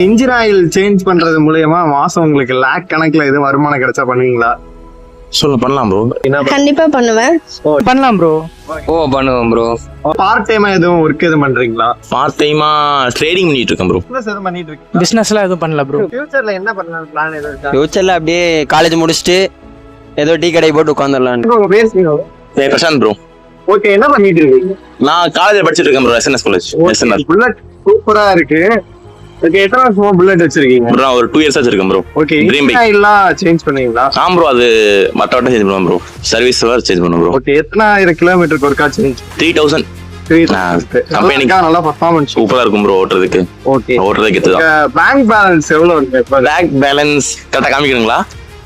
Engine oil change பண்றது மூலியமா மாசம் உங்களுக்கு லேக் கணக்குல எதுவும் வருமானம் கிடைச்சா பண்ணுவீங்களா? சொல்ல பண்ணலாம் ப்ரோ கண்டிப்பா பண்ணுவேன். பண்ணலாம் ப்ரோ ஓ பண்ணுவோம் ப்ரோ பார்ட் டைமா எதுவும் ஒர்க் எதுவும் பண்றீங்களா? பார்ட் டைமா ட்ரேடிங் பண்ணிட்டு இருக்கேன் ப்ரோ பிசினஸ் எதுவும் பண்ணிட்டு இருக்கீங்க பிஸ்னஸ்லாம் எதுவும் பண்ணல ப்ரோ ஃபியூச்சர்ல என்ன பண்ணலாம் பிளான் எதுவும் இருக்கா? ஃபியூச்சர்ல அப்படியே காலேஜ் முடிச்சுட்டு ஏதோ டீ கடை போட்டு பேசுறீங்க ஏய், பிரசாந்த் ப்ரோ ஓகே என்ன பண்ணிட்டு இருக்கீங்க? நான் காலேஜ் படிச்சிட்டு இருக்கேன் bro SNS college SNS bullet சூப்பரா இருக்கு. ஓகே எத்தனை வருஷமா புல்லட் வச்சிருக்கீங்க? ப்ரோ ஒரு டூ இயர்ஸ் வச்சிருக்கேன் ப்ரோ ஓகே Dream bike. ஆயில்லாம் சேஞ்ச் பண்ணீங்களா? ஆ ப்ரோ அது மற்ற வட்டம் சேஞ்ச் பண்ணுவேன் ப்ரோ சர்வீஸ் சேஞ்ச் பண்ணுவேன் ப்ரோ ஓகே எத்தனாயிரம் கிலோமீட்டருக்கு ஒருக்கா சேஞ்ச் த்ரீ தௌசண்ட் company- நல்லா பர்ஃபார்மன்ஸ் சூப்பரா இருக்கும் ப்ரோ ஓட்டுறதுக்கு. ஓகே ஓட்டுறதுக்கு பேங்க் பேலன்ஸ் எவ்வளவு இருக்கு இப்போ? பேக் பேலன்ஸ் கரெக்டாக காமிக்கணுங்களா?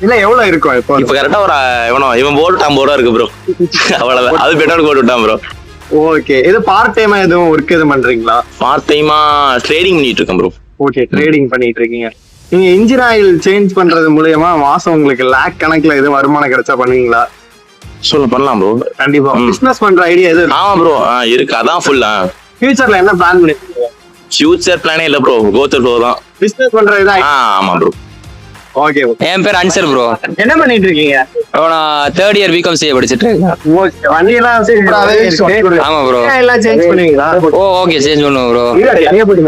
இல்ல எவ்வளவு இருக்கும் இப்போ? இப்போ ஒரு இவனோ இவன் போட்டு ஐம்பது ரூபா இருக்கு ப்ரோ அவ்வளவுதான். அது பெட்ரோல் போட்டு விட்டான் ப்ரோ ஓகே இது பார்ட் டைமா எதுவும் ஒர்க் எதுவும் பண்றீங்களா? பார்ட் டைமா ட்ரேடிங் பண்ணிட்டு இருக்கேன் ப்ரோ ஓகே ட்ரேடிங் பண்ணிட்டு இருக்கீங்க நீங்க இன்ஜின் ஆயில் சேஞ்ச் பண்றது மூலியமா மாசம் உங்களுக்கு லேக் கணக்குல எதுவும் வருமானம் கிடைச்சா பண்ணுவீங்களா? சொல்ல பண்ணலாம் ப்ரோ கண்டிப்பா. பிசினஸ் பண்ற ஐடியா எது? ஆமா ப்ரோ இருக்கு. அதான் ஃபுல்லா ஃபியூச்சர்ல என்ன பிளான் பண்ணிருக்கீங்க? ஃபியூச்சர் பிளானே இல்ல ப்ரோ கோத்தர் ப்ரோ தான். பிசினஸ் பண்ற ஆ ஆமா ப்ரோ ஓகே என் பேர் அன்சர் ப்ரோ என்ன பண்ணிட்டு இருக்கீங்க? ப்ரோ நான் தேர்ட் இயர் பிகாம் சிஏ படிச்சிட்டு இருக்கேன். ஓகே வண்டி எல்லாம் சூப்பராவே இருக்கு ஆமா ப்ரோ எல்லாம் சேஞ்ச் பண்ணுவீங்களா? ஓ ஓகே சேஞ்ச் பண்ணுவோம் ப்ரோ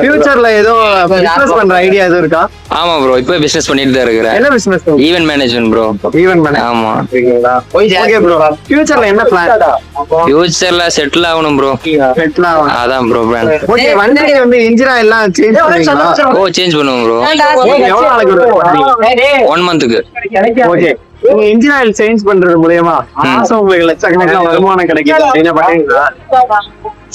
ஃபியூச்சர்ல ஏதோ பிசினஸ் பண்ற ஐடியா எதுவும் இருக்கா? ஆமா ப்ரோ இப்போ பிசினஸ் பண்ணிட்டு தான் இருக்கிறேன். என்ன business event management bro even பண்ண ஆமா. ஓகே ப்ரோ ஃபியூச்சர்ல என்ன பிளான் ஃபியூச்சர்ல செட்டில் ஆகணும் ப்ரோ செட்டில் ஆகும் அதான் ப்ரோ பிளான் ஓகே வண்டி வந்து இன்ஜினா எல்லாம் சேஞ்ச் பண்ணுவீங்களா? ஓ சேஞ்ச் பண்ணுவோம் ப்ரோ எவ்வளவு நாளைக்கு? ஒன் மந்த்துக்கு ஓகே நீங்க இன்ஜின் ஆயில் சேஞ்ச் பண்றது மூலியமா மாசம் உங்களுக்கு லட்சக்கணக்கான வருமானம் கிடைக்குது.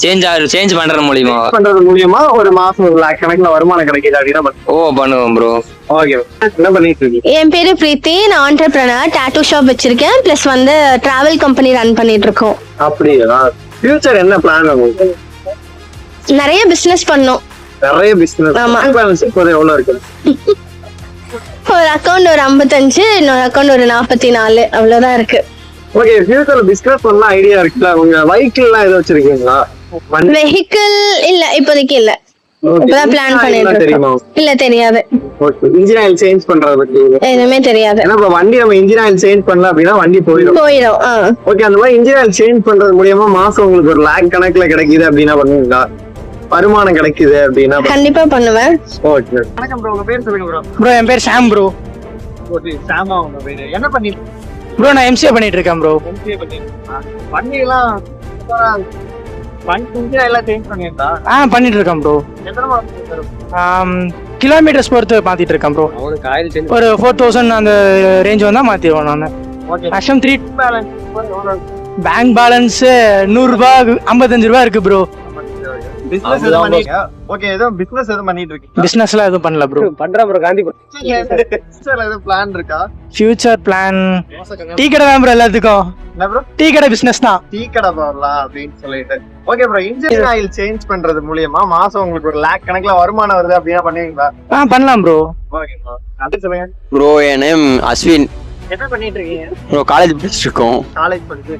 சேஞ்ச் ஆறு சேஞ்ச் பண்றது மூலியமா? பண்றது மூலியமா ஒரு மாசம் ஒரு லேக் கணக்குல வருமானம் கிடைக்குது அப்படின்னா ஓ பண்ணுவோம் ப்ரோ ஓகே என்ன பண்ணிட்டு இருக்கீங்க? என் பேரு பிரீத்தி. நான் ஆண்டர்பிரனர் டாட்டூ ஷாப் வச்சிருக்கேன். ப்ளஸ் வந்து டிராவல் கம்பெனி ரன் பண்ணிட்டு இருக்கோம். அப்படியா? ஃபியூச்சர் என்ன பிளான் உங்களுக்கு? நிறைய பிசினஸ் பண்ணோம். நிறைய பிசினஸ் ஆமா. பேலன்ஸ் இப்போது எவ்வளவு இருக்கு? ஒரு அக்கௌண்ட் ஒரு ஐம்பத்தஞ்சு இன்னொரு அக்கௌண்ட் ஒரு நாற்பத்தி நாலு அவ்வளவுதான் இருக்கு. ஓகே ஃபியூச்சர்ல பிசினஸ் பண்ணலாம். ஐடியா இருக்குல்ல? உங்க வெஹிக்கிள் எல்லாம் ஏதோ வச்சிருக்கீங்களா? வெஹிக்கிள் இல்ல இப்போதைக்கு இல்ல. இப்பதான் பிளான் பண்ணிட்டு தெரியுமா? இருக்கோம் இல்ல தெரியாது. இன்ஜின் ஆயில் சேஞ்ச் பண்றது பத்தி எதுவுமே? தெரியாது. ஏன்னா இப்ப வண்டி நம்ம இன்ஜின் ஆயில் சேஞ்ச் பண்ணல அப்படின்னா வண்டி போயிடும். போயிடும் ஓகே அந்த மாதிரி இன்ஜின் ஆயில் சேஞ்ச் பண்றது மூலியமா மாசம் உங்களுக்கு ஒரு லேக் கணக்குல கிடைக்குது அப்படின்னா பண்ணுவீங்களா? வருமானம் கிடைக்குது அப்படின்னா கண்டிப்பா பண்ணுவேன். ஓகே வணக்கம் ப்ரோ உங்க பேர் சொல்லுங்க ப்ரோ ப்ரோ என் பேர் சாம் ப்ரோ ஓகே சாமா உங்க பேரு? என்ன பண்ணிட்டு ப்ரோ நான் எம்சிஏ பண்ணிட்டு இருக்கேன் ப்ரோ எம்சிஏ பண்ணிருந்தா ஆ பண்ணிட்டு இருக்கேன் ப்ரோ கிலோமீட்டர்ஸ் பொறுத்து மாத்திட்டு இருக்கேன் ப்ரோ ஒரு ஃபோர் தௌசண்ட் அந்த ரேஞ்ச் வந்தா மாத்திடுவோம் நான். Okay maximum three balance bank balance நூறுரூபா ஐம்பத்தஞ்சு ரூபா இருக்கு ப்ரோ பிசினஸ் எதுவும் பண்ணீங்க ஓகே ஏதோ பிசினஸ் எதுவும் பண்ணிட்டு இருக்கீங்க பிஸ்னஸ்லாம் எதுவும் பண்ணல ப்ரோ பண்றேன் ப்ரோ காந்தி ஃபியூச்சர்ல எதுவும் பிளான் இருக்கா? ஃபியூச்சர் பிளான் டீ கடை தான் ப்ரோ எல்லாத்துக்கும். என்ன ப்ரோ டீ கடை பிஸ்னஸ் தான். டீ கடை போடலாம் அப்படின்னு சொல்லிட்டு. Okay bro engine oil change பண்றது மூலியமா மாசம் உங்களுக்கு ஒரு லேக் கணக்குல வருமானம் வருது அப்படின்னா பண்ணுவீங்களா? ஆ பண்ணலாம் ப்ரோ ஓகே ப்ரோ அது சொல்லுங்க ப்ரோ என் நேம் அஸ்வின். என்ன பண்ணிட்டு இருக்கீங்க? ப்ரோ காலேஜ் படிச்சுட்டு இருக்கோம். காலேஜ் படிச்சு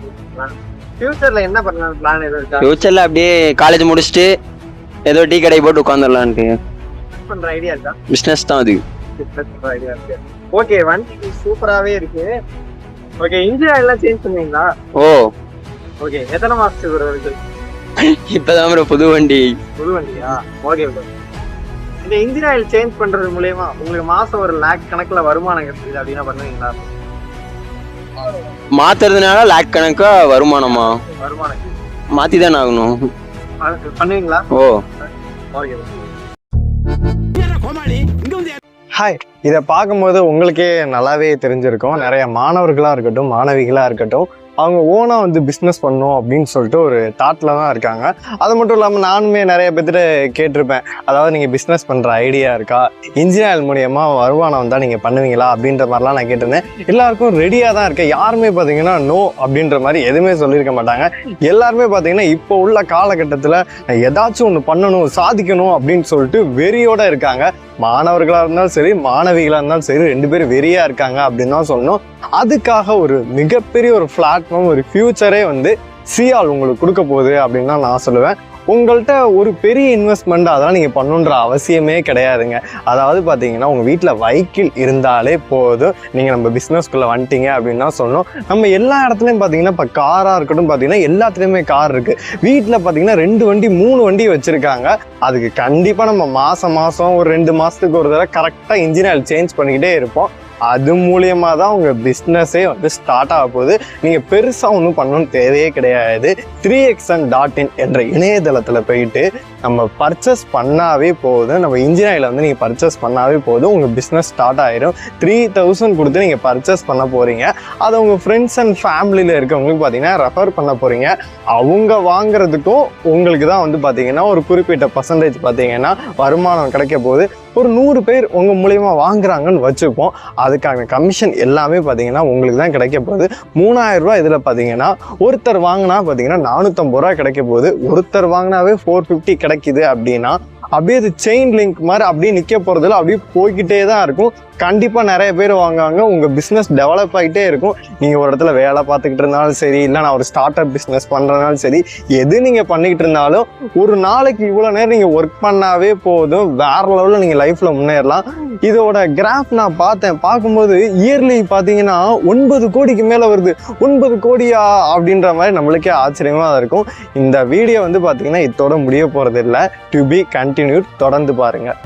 ஃபியூச்சர்ல என்ன பண்ணலாம் பிளான் எதுவும் இருக்கா? ஃபியூச்சர்ல அப்படியே காலேஜ் முடிச்சுட்டு ஏதோ டீ கடை போட்டு உட்காந்துடலான்ட்டு பண்ற ஐடியா இருக்கா? பிசினஸ் தான் அது. Business பண்ற ஐடியா இருக்கு. ஓகே வண்டி சூப்பராவே இருக்கு. ஓகே இன்ஜின் எல்லாம் சேஞ்ச் பண்ணுவீங்களா ஓ. ஓகே எத்தனை மாசத்துக்கு ஒரு வருது இப்பதான் ப்ரோ புது வண்டி. புது வண்டியா? ஓகே ப்ரோ இந்த இன்ஜின் ஆயில் சேஞ்ச் பண்றது மூலியமா உங்களுக்கு மாசம் ஒரு லேக் கணக்குல வருமானம் கிடைக்குது அப்படின்னா பண்ணுவீங்களா? மாத்துறதுனால லேக் கணக்கா வருமானமா? வருமானம். மாத்தி தானே ஆகணும் பண்ணுவீங்களா? ஓ. ஹாய் இதை பார்க்கும்போது உங்களுக்கே நல்லாவே தெரிஞ்சிருக்கும். நிறைய மாணவர்களாக இருக்கட்டும் மாணவிகளாக இருக்கட்டும் அவங்க ஓனாக வந்து பிஸ்னஸ் பண்ணணும் அப்படின்னு சொல்லிட்டு ஒரு தாட்டில் தான் இருக்காங்க. அது மட்டும் இல்லாமல் நானுமே நிறைய பேர்த்திட்ட கேட்டிருப்பேன். அதாவது நீங்கள் பிஸ்னஸ் பண்ணுற ஐடியா இருக்கா? இன்ஜினியர் மூலியமாக வருமானம் வந்தால் நீங்கள் பண்ணுவீங்களா? அப்படின்ற மாதிரிலாம் நான் கேட்டிருந்தேன். எல்லாருக்கும் ரெடியாக தான் இருக்கேன் யாருமே பார்த்தீங்கன்னா நோ அப்படின்ற மாதிரி எதுவுமே சொல்லியிருக்க மாட்டாங்க. எல்லாருமே பார்த்தீங்கன்னா இப்போ உள்ள காலகட்டத்தில் ஏதாச்சும் ஒன்று பண்ணணும் சாதிக்கணும் அப்படின்னு சொல்லிட்டு வெறியோடு இருக்காங்க. மாணவர்களாக இருந்தாலும் சரி மாணவிகளாக இருந்தாலும் சரி ரெண்டு பேரும் வெறியாக இருக்காங்க அப்படின்னு தான் சொல்லணும். அதுக்காக ஒரு மிகப்பெரிய ஒரு ஃப்ளாட் மேக்ஸிமம் ஒரு ஃபியூச்சரே வந்து சிஆல் உங்களுக்கு கொடுக்க போகுது அப்படின்னு தான் நான் சொல்லுவேன். உங்கள்கிட்ட ஒரு பெரிய இன்வெஸ்ட்மெண்ட் அதெல்லாம் நீங்கள் பண்ணுன்ற அவசியமே கிடையாதுங்க. அதாவது பார்த்தீங்கன்னா உங்கள் வீட்டில் வைக்கிள் இருந்தாலே போதும். நீங்கள் நம்ம பிஸ்னஸ்க்குள்ளே வந்துட்டீங்க அப்படின்னு தான் சொல்லணும். நம்ம எல்லா இடத்துலையும் பார்த்தீங்கன்னா இப்போ காராக இருக்கட்டும் பார்த்தீங்கன்னா எல்லாத்துலேயுமே கார் இருக்குது வீட்டில் பார்த்தீங்கன்னா ரெண்டு வண்டி மூணு வண்டி வச்சுருக்காங்க. அதுக்கு கண்டிப்பாக நம்ம மாதம் மாதம் ஒரு ரெண்டு மாதத்துக்கு ஒரு தடவை கரெக்டாக இன்ஜின் ஆயில் சேஞ்ச் பண்ணிக்கிட்டே இருப்போம். அது மூலியமாக தான் உங்கள் பிஸ்னஸே வந்து ஸ்டார்ட் ஆக போகுது. நீங்கள் பெருசாக ஒன்றும் பண்ணணும்னு தேவையே கிடையாது. த்ரீ எக்ஸன் டாட் இன் என்ற இணையதளத்தில் போயிட்டு நம்ம பர்ச்சேஸ் பண்ணாவே போதும். நம்ம இன்ஜின் ஆயில் வந்து நீங்கள் பர்ச்சேஸ் பண்ணாவே போதும். உங்கள் பிஸ்னஸ் ஸ்டார்ட் ஆயிரும். த்ரீ தௌசண்ட் கொடுத்து நீங்கள் பர்ச்சேஸ் பண்ண போகிறீங்க அதை உங்கள் ஃப்ரெண்ட்ஸ் அண்ட் ஃபேமிலியில் இருக்கவங்களுக்கு பார்த்தீங்கன்னா ரெஃபர் பண்ண போகிறீங்க அவங்க வாங்குறதுக்கும் உங்களுக்கு தான் வந்து பார்த்தீங்கன்னா ஒரு குறிப்பிட்ட பர்சன்டேஜ் பார்த்தீங்கன்னா வருமானம் கிடைக்க போகுது. ஒரு நூறு பேர் உங்கள் மூலியமா வாங்குறாங்கன்னு வச்சுப்போம். அதுக்கான கமிஷன் எல்லாமே பார்த்தீங்கன்னா உங்களுக்கு தான் கிடைக்க போகுது. மூணாயிரரூபா இதில் பார்த்தீங்கன்னா ஒருத்தர் வாங்கினா பார்த்தீங்கன்னா நானூற்றம்பது ரூபா கிடைக்க போகுது. ஒருத்தர் வாங்கினாவே ஃபோர் ஃபிஃப்டி கிடைக்குது அப்படின்னா அப்படியே இது செயின் லிங்க் மாதிரி அப்படியே நிற்க போகிறதில்ல அப்படியே போய்கிட்டே தான் இருக்கும். கண்டிப்பாக நிறைய பேர் வாங்குவாங்க. உங்கள் பிஸ்னஸ் டெவலப் ஆகிட்டே இருக்கும். நீங்கள் ஒரு இடத்துல வேலை பார்த்துக்கிட்டு இருந்தாலும் சரி இல்லை நான் ஒரு ஸ்டார்ட் அப் பிஸ்னஸ் பண்ணுறதுனாலும் சரி எது நீங்கள் பண்ணிக்கிட்டு இருந்தாலும் ஒரு நாளைக்கு இவ்வளோ நேரம் நீங்கள் ஒர்க் பண்ணாவே போதும். வேற லெவலில் நீங்கள் லைஃப்பில் முன்னேறலாம். இதோட கிராஃப் நான் பார்த்தேன். பார்க்கும்போது இயர்லி பார்த்தீங்கன்னா ஒன்பது கோடிக்கு மேலே வருது. ஒன்பது கோடியா அப்படின்ற மாதிரி நம்மளுக்கே ஆச்சரியமாக இருக்கும். இந்த வீடியோ வந்து பார்த்தீங்கன்னா இதோட முடிய போகிறது இல்லை டு பி கண்டினியூட் தொடர்ந்து பாருங்கள்